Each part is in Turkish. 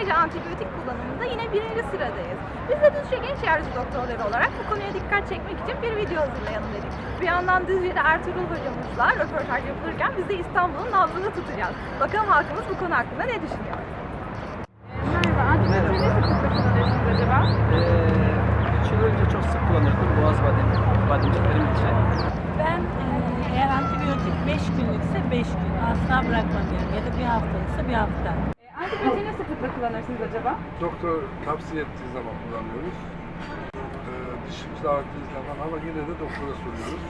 antibiyotik kullanımında yine birinci sıradayız. Biz de Düzce Genç Yarışı Doktorları olarak bu konuya dikkat çekmek için bir video hazırlayalım dedik. Bir yandan Düzce'de Ertuğrul hocamızla röportaj yapılırken biz de İstanbul'un nabzını tutacağız. Bakalım halkımız bu konu hakkında ne düşünüyor? Merhaba, antibiyotiği sıklıkla kullanıyorsunuz acaba? Ee, üç yıl önce çok sık kullanırdım boğaz bademi, bademciklerim için. Ben e, eğer antibiyotik 5 günlükse 5 gün asla bırakmam yani ya da bir haftalıksa bir hafta. Antibiyotiği ne sıklıkla kullanırsınız acaba? Doktor tavsiye ettiği zaman kullanıyoruz. Ee, dişimiz ağrıdığı zaman ama yine de doktora soruyoruz.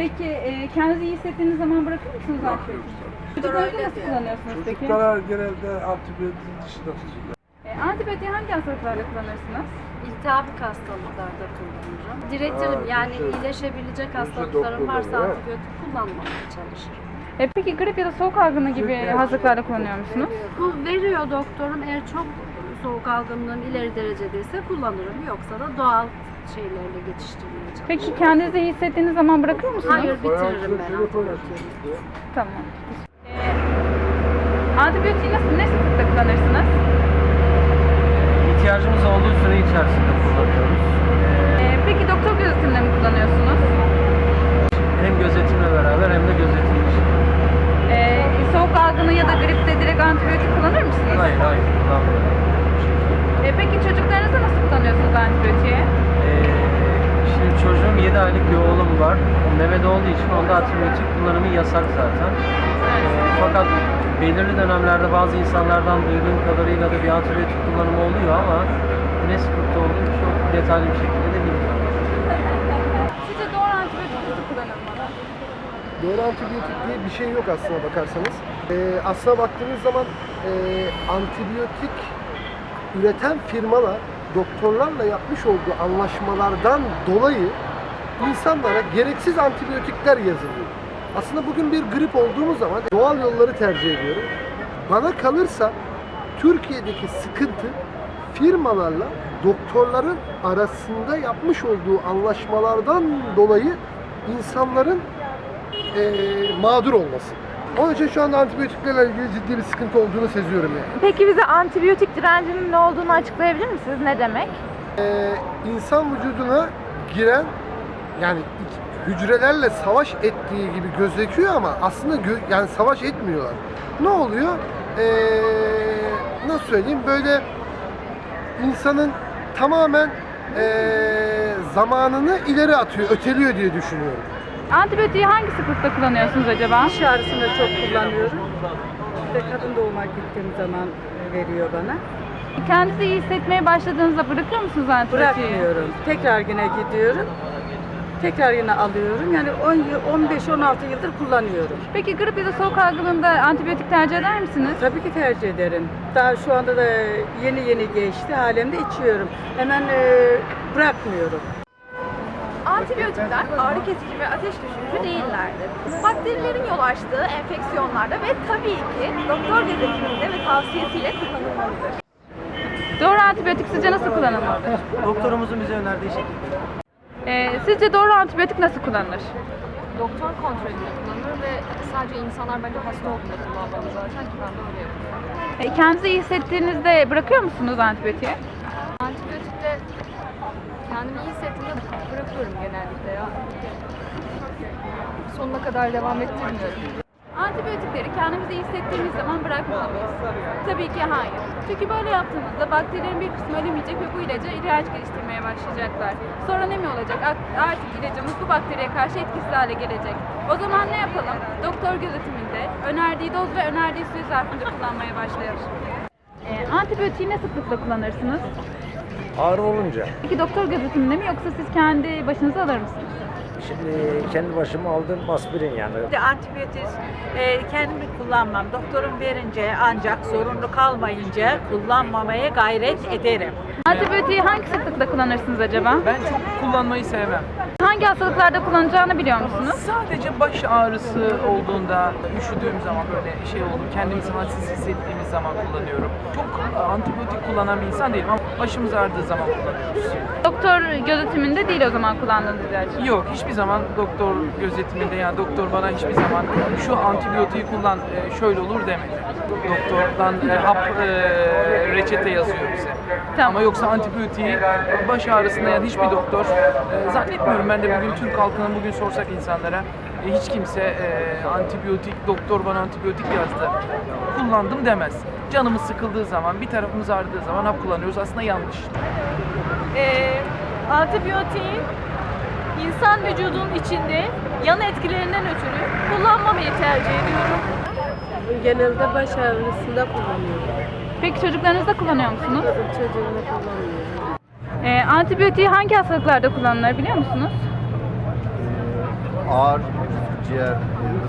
Peki e, kendinizi iyi hissettiğiniz zaman bırakır mısınız Bırakıyoruz antibiyotiği? tabii. Çocuklarda nasıl kullanıyorsunuz peki? Çocuklara genelde antibiyotik dışında tutuluyor. E, antibiyotiği hangi hastalıklarda kullanırsınız? İltihaplık hastalıklarda kullanırım. Diretirim Ha, yani iyileşebilecek Güzel hastalıklarım doktorlar, varsa evet. antibiyotik kullanmamaya çalışırım. E, peki grip ya da soğuk algını gibi hastalıklarda kullanıyor musunuz? Bu veriyor doktorum eğer çok soğuk algınlığım ileri derecedeyse kullanırım. Yoksa da doğal şeylerle geçiştirmeye. Peki kendinizi hissettiğiniz zaman bırakır mısınız? Hayır bitiririm ben antibiyotiği. Tamam. E, antibiyotiği nasıl, ne sıklıkla kullanırsınız? İhtiyacımız olduğu süre içerisinde kullanıyoruz. Ee, E, peki doktor gözetiminde mi kullanıyorsunuz? hem gözetimle beraber hem de gözetim için. E, soğuk algını ya da gripte direkt antibiyotik kullanır mısınız? Hayır hayır kullanmıyorum. E, peki çocuklarınızda nasıl kullanıyorsunuz antibiyotiği? Ee, şimdi çocuğum 7 aylık bir oğlum var. O memede olduğu için onda antibiyotik kullanımı yasak zaten. Ee, fakat belirli dönemlerde bazı insanlardan duyduğum kadarıyla da bir antibiyotik kullanımı oluyor ama ne sıklıkta olduğunu çok detaylı bir şekilde de bilmiyorum. Sizce doğru antibiyotik nasıl kullanılmalı? Doğru antibiyotik diye bir şey yok aslına bakarsanız. Ee, aslına baktığınız zaman e, antibiyotik üreten firmalar doktorlarla yapmış olduğu anlaşmalardan dolayı insanlara gereksiz antibiyotikler yazılıyor. Aslında bugün bir grip olduğumuz zaman doğal yolları tercih ediyorum. Bana kalırsa Türkiye'deki sıkıntı firmalarla doktorların arasında yapmış olduğu anlaşmalardan dolayı insanların eee, mağdur olması. Onun için şu anda antibiyotiklerle ilgili ciddi bir sıkıntı olduğunu seziyorum yani. Peki bize antibiyotik direncinin ne olduğunu açıklayabilir misiniz? Ne demek? Eee insan vücuduna giren yani hücrelerle savaş ettiği gibi gözüküyor ama aslında gö- yani savaş etmiyorlar. Ne oluyor? Eee, nasıl söyleyeyim? Böyle insanın tamamen eee, zamanını ileri atıyor, öteliyor diye düşünüyorum. Antibiyotiği hangi sıklıkta kullanıyorsunuz acaba? Diş ağrısında çok kullanıyorum. İşte kadın doğuma gittiğim zaman veriyor bana. Kendinizi iyi hissetmeye başladığınızda bırakıyor musunuz antibiyotiği? Bırakmıyorum. Tekrar yine gidiyorum. Tekrar yine alıyorum. Yani 15-16 yıldır kullanıyorum. Peki grip ya da soğuk algınlığında antibiyotik tercih eder misiniz? Tabii ki tercih ederim. Daha şu anda da yeni yeni geçti. Halen de içiyorum. Hemen e, bırakmıyorum. Antibiyotikler ağrı kesici ve ateş düşürücü değillerdir. Bakterilerin yol açtığı enfeksiyonlarda ve tabii ki doktor gözetiminde ve tavsiyesiyle kullanılmalıdır. Doğru antibiyotik sizce nasıl kullanılmalıdır? Doktorumuzun bize önerdiği şekilde. Ee, sizce doğru antibiyotik nasıl kullanılır? doktor kontrolünde kullanılır ve sadece insanlar bence hasta olduğunda kullanmalı zaten ki ben de öyle yapıyorum. Ee, kendinizi iyi hissettiğinizde bırakıyor musunuz antibiyotiği? Kendimi iyi hissettiğimde bırakıyorum genellikle ya. Sonuna kadar devam ettirmiyorum. Antibiyotikleri kendimizi iyi hissettiğimiz zaman bırakmalıyız. Tabii ki hayır. Çünkü böyle yaptığımızda bakterilerin bir kısmı ölmeyecek ve bu ilaca ihtiyaç geliştirmeye başlayacaklar. Sonra ne mi olacak? Art- Artık ilacımız bu bakteriye karşı etkisiz hale gelecek. O zaman ne yapalım? Doktor gözetiminde önerdiği doz ve önerdiği süre zarfında kullanmaya başlayalım. Ee, antibiyotiği ne sıklıkla kullanırsınız? Ağrı olunca. Peki doktor gözetiminde mi yoksa siz kendi başınıza alır mısınız? Şimdi kendi başıma aldığım aspirin yani. Antibiyotik e, kendim kullanmam. Doktorum verince ancak zorunlu kalmayınca kullanmamaya gayret ederim. Antibiyotiği hangi sıklıkla kullanırsınız acaba? Ben çok kullanmayı sevmem. Hangi hastalıklarda kullanacağını biliyor musunuz? Sadece baş ağrısı olduğunda, üşüdüğüm zaman böyle şey oldu, kendimizi halsiz hissettiğimiz zaman kullanıyorum. Çok antibiyotik kullanan bir insan değilim ama başımız ağrıdığı zaman kullanıyoruz. Doktor gözetiminde değil o zaman kullandığınız ilaç. Yok, hiçbir zaman doktor gözetiminde yani doktor bana hiçbir zaman şu antibiyotiği kullan e, şöyle olur demedi. Doktordan e, hap e, reçete yazıyor bize. Tamam. Ama yoksa antibiyotiği baş ağrısında yani hiçbir doktor zannetmiyorum ben de bugün Türk halkına bugün sorsak insanlara hiç kimse e, antibiyotik doktor bana antibiyotik yazdı kullandım demez. Canımız sıkıldığı zaman bir tarafımız ağrıdığı zaman hap kullanıyoruz aslında yanlış. Ee, antibiyotiğin insan vücudunun içinde yan etkilerinden ötürü kullanmamayı tercih ediyorum. Genelde baş ağrısında kullanıyorum. Peki çocuklarınızda kullanıyor musunuz? Çocuğumda kullanmıyorum. Ee, antibiyotiği hangi hastalıklarda kullanılır biliyor musunuz? Ağır ciğerde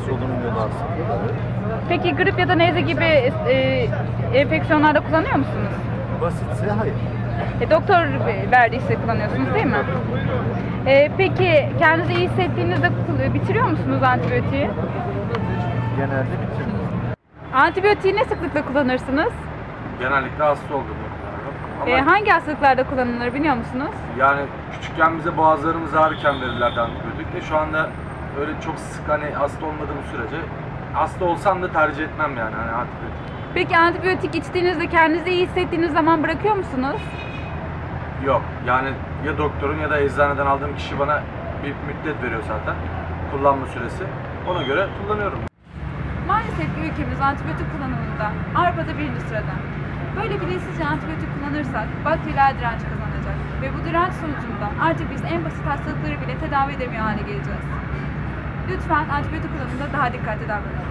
solunum yolu hastalıkları. Peki grip ya da nezle gibi e, enfeksiyonlarda kullanıyor musunuz? Basitse hayır. E, doktor verdiyse kullanıyorsunuz değil mi? E, peki kendinizi iyi hissettiğinizde bitiriyor musunuz antibiyotiği? Genelde bitirmiyor. Antibiyotiği ne sıklıkla kullanırsınız? Genellikle hasta olduğumu kullanıyorum. Ama E, hangi hastalıklarda kullanılır biliyor musunuz? yani küçükken bize boğazlarımız ağrırken verirlerdi antibiyotik de şu anda öyle çok sık hani hasta olmadığım sürece hasta olsam da tercih etmem yani hani antibiyotik. Peki antibiyotik içtiğinizde kendinizi iyi hissettiğiniz zaman bırakıyor musunuz? Yok yani ya doktorun ya da eczaneden aldığım kişi bana bir müddet veriyor zaten kullanma süresi. Ona göre kullanıyorum. Maalesef ki ülkemiz antibiyotik kullanımında Avrupa'da birinci sırada. Böyle bilinçsizce antibiyotik kullanırsak bakteriyel direnç kazanacak. Ve bu direnç sonucunda artık biz en basit hastalıkları bile tedavi edemiyor hale geleceğiz. Lütfen antibiyotik kullanımında daha dikkatli davranalım.